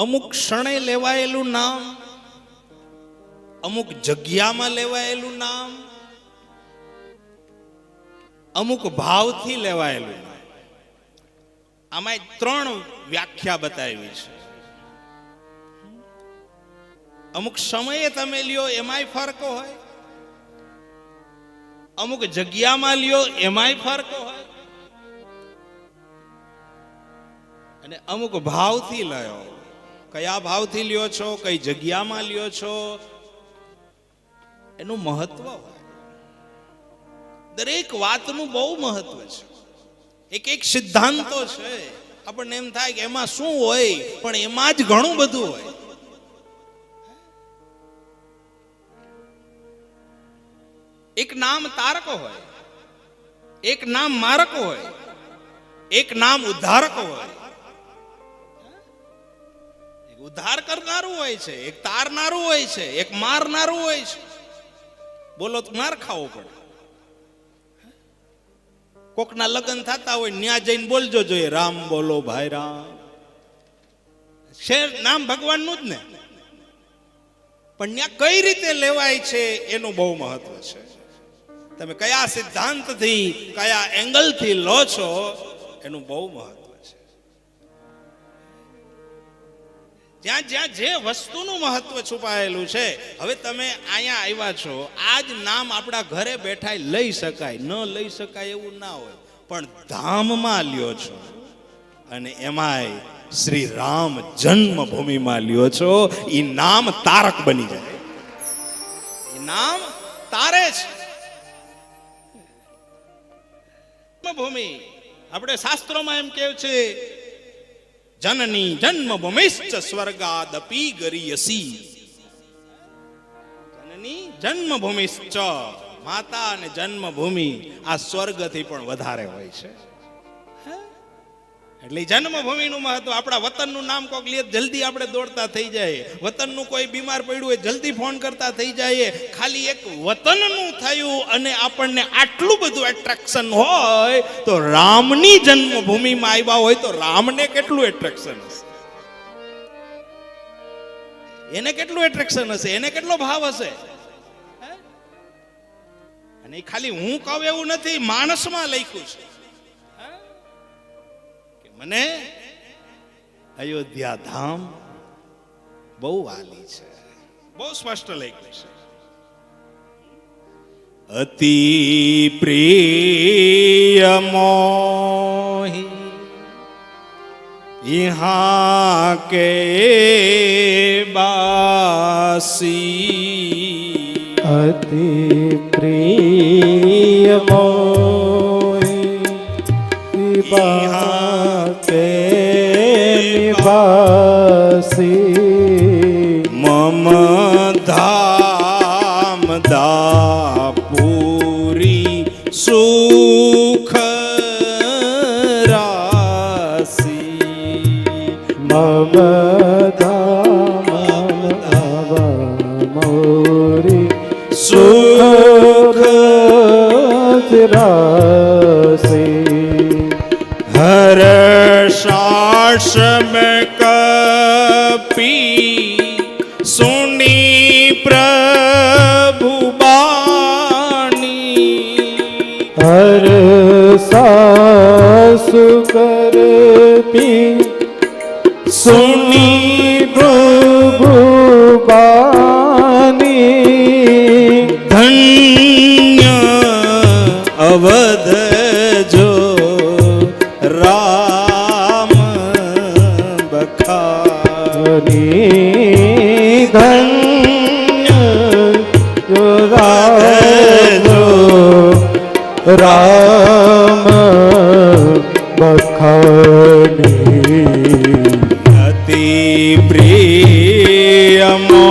અમુક ક્ષણે લેવાયેલું નામ, અમુક જગ્યામાં લેવાયેલું નામ, અમુક ભાવથી લેવાયેલું નામ. આમાં ત્રણ વ્યાખ્યા બતાવી છે. અમુક સમયે તમે લ્યો, એમાંય ફરક હોય. અમુક જગ્યામાં લ્યો, એમાંય ફરક હોય. અને અમુક ભાવથી લયો. કયા ભાવથી લ્યો છો? કઈ જગ્યામાં લ્યો છો? એનું મહત્વ હોય. દરેક વાતનું બહુ મહત્વ છે. એક એક સિદ્ધાંતો છે. આપણને એમ થાય કે એમાં શું હોય, પણ એમાં જ ઘણું બધું હોય. એક નામ તારક હોય, એક નામ મારક હોય, એક નામ ઉદ્ધારક હોય. એક ઉદ્ધાર કરનારું હોય છે, એક તારનારું હોય છે, એક મારનારું હોય છે. બોલો તો માર ખાવો પડે. કોકના લગ્ન થતા હોય, ન્યા જઈને બોલજો જોઈએ, રામ બોલો ભાઈ રામ. છે નામ ભગવાનનું જ ને. પણ ત્યાં કઈ રીતે લેવાય છે, એનું બહુ મહત્વ છે. તમે કયા સિદ્ધાંતથી, કયા એંગલથી લો છો, એનું બહુ મહત્વ જ્યાં જ્યાં જે વસ્તુનું મહત્વ છુપાયેલું છે, હવે તમે અહીંયા આવ્યા છો આ જ નામ આપણા ઘરે બેઠા લઈ શકાય, ન લઈ શકાય એવું ના હોય, પણ ધામમાં લ્યો છો. અને એમાંય શ્રી રામ જન્મભૂમિમાં લ્યો છો એ નામ તારક બની જાય. એ નામ તારે છે. ભૂમિ આપણે શાસ્ત્રોમાં એમ કેવું છે જનની જન્મભૂમિશ્ચ સ્વર્ગાદપી ગરીયસી જનની જન્મભૂમિશ્ચ માતા અને જન્મભૂમિ આ સ્વર્ગથી પણ વધારે હોય છે. એટલે જન્મભૂમિનું મહત્વ આપણા વતનનું નામ કોક લે, જલ્દી આપણે દોડતા થઈ જાય. વતનનું કોઈ બીમાર પડ્યું હોય, જલ્દી ફોન કરતા થઈ જાય. ખાલી એક વતનનું થયું અને આપણને આટલું બધું એટ્રેક્શન હોય, તો રામની જન્મભૂમિમાં આવ્યા હોય તો રામને કેટલું એટ્રેક્શન હશે? એને કેટલું એટ્રેક્શન હશે? એને કેટલો ભાવ હશે? અને ખાલી હું કહું એવું નથી, માણસમાં લખ્યું છે. મને અયોધ્યા ધામ બહુ વાલી છે બહુ સ્પષ્ટ લખ્યું છે અતિ પ્રિય મોહી यहाँ के बासी અતિ પ્રિય મોહી બાતે નિવાસી મમ ધામ દાપુરી સુખ રાસી મમ ધામ મોરી સુખ રાસી Hashem. રામ બખાની અતિ પ્રિયમો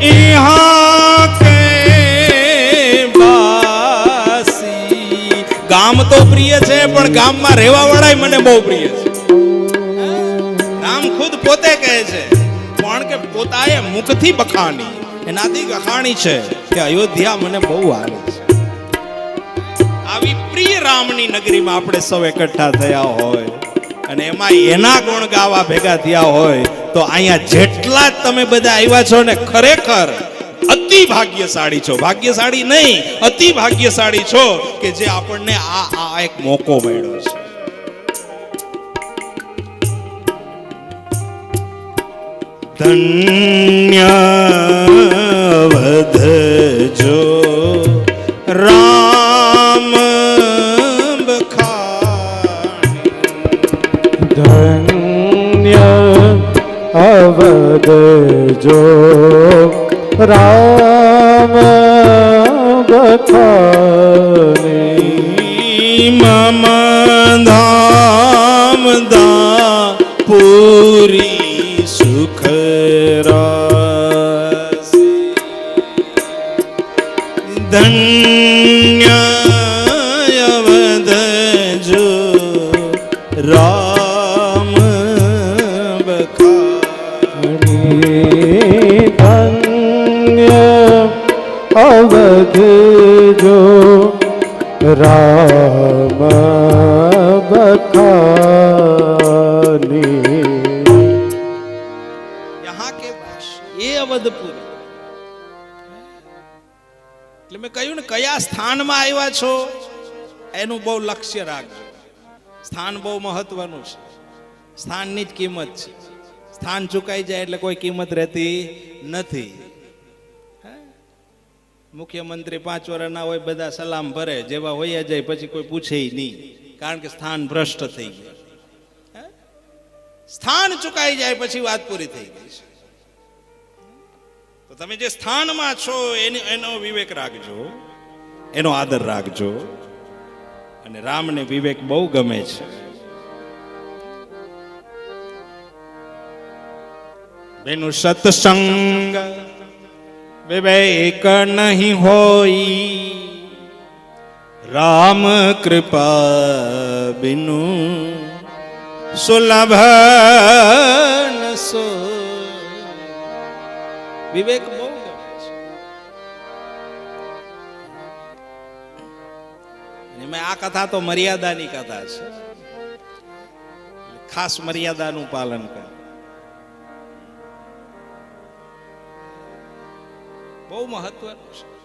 મોહી કે બાસી. ગામ તો પ્રિય છે પણ ગામમાં રહેવા વાળા મને બહુ પ્રિય છે. રામ ખુદ પોતે કહે છે પણ કે પોતાએ મુખથી બખાણી એનાથી કહાણી છે કે અયોધ્યા મને બહુ આવે છે. આવી પ્રિય રામની નગરીમાં આપણે સૌ એકઠા થયા હોય અને એમાં એના ગુણ ગાવા ભેગા થયા હોય તો અહીંયા જેટલા તમે બધા આવ્યા છો ને ખરેખર અતિ ભાગ્યશાળી છો. ભાગ્યશાળી નહીં, અતિ ભાગ્યશાળી છો કે જે આપણને આ આ એક મોકો મળ્યો છે. ધન્ય વધજો રામ ધન્ય અવદજો રામ બખાની મમ ધામ દા પૂરી રામ બખા ધન્ય અવધજો રામ બખાની યહાં કે વાસ એ અવધપુર એટલે મેં કહ્યું ને કયા સ્થાનમાં આવ્યા છો? એનું બહુ લક્ષ્ય રાખજો. સ્થાન બહુ મહત્વનું છે. સ્થાનની જ કિંમત છે. સ્થાન ચુકાઈ જાય એટલે કોઈ કિંમત રહેતી નથી? મુખ્યમંત્રી પાંચ વર્ષના હોય બધા સલામ ભરે, જેવા હોયા જાય પછી કોઈ પૂછે નહીં, કારણ કે સ્થાન ભ્રષ્ટ થઈ ગયું? સ્થાન ચુકાઈ જાય પછી વાત પૂરી થઈ ગઈ છે. તો તમે જે સ્થાનમાં છો, એની, એનો વિવેક રાખજો, એનો આદર રાખજો. અને રામને વિવેક બહુ ગમે છે. બેનું સત્સંગ વિવેક નહીં હોય. રામ કૃપા બિનુ સુલભ સો. વિવેક અને મેં આ કથા તો મર્યાદાની કથા છે. ખાસ મર્યાદાનું પાલન કર. બહુ મહત્વનું છે.